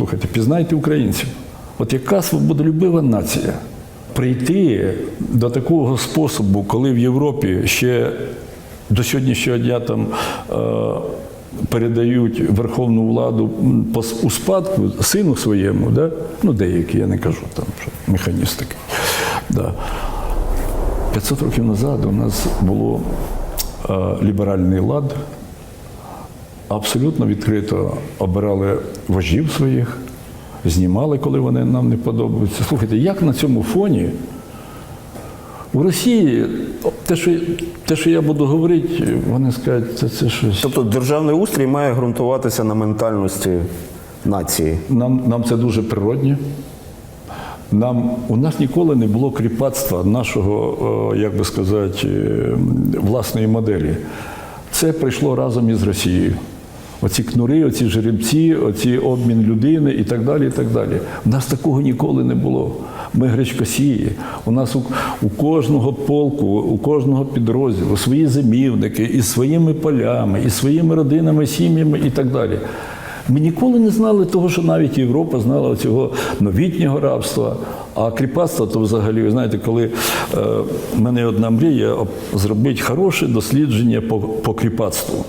Слухайте, пізнайте українців. От яка свободолюбива нація? Прийти до такого способу, коли в Європі ще до сьогоднішнього дня там е, передають верховну владу у спадку сину своєму, да? ну деякі, я не кажу там, що механіст такий. Да. 500 років назад у нас було е, ліберальний лад, абсолютно відкрито обирали вождів своїх, знімали, коли вони нам не подобаються. Слухайте, як на цьому фоні у Росії те, що, те, що я буду говорити, вони скажуть, це, це щось. Тобто державний устрій має ґрунтуватися на ментальності нації. Нам, нам це дуже природньо. Нам, у нас ніколи не було кріпацтва нашого, е, як би сказати, е, власної моделі. Це прийшло разом із Росією. Оці кнури, оці жеребці, оці обмін людини і так далі. і так далі. У нас такого ніколи не було. Ми гречкосії. У нас у, у кожного полку, у кожного підрозділу свої зимівники із своїми полями, із своїми родинами, сім'ями і так далі. Ми ніколи не знали того, що навіть Європа знала цього новітнього рабства. А кріпацтво, то взагалі, ви знаєте, коли е, в мене одна мрія зробити хороше дослідження по, по кріпацтву.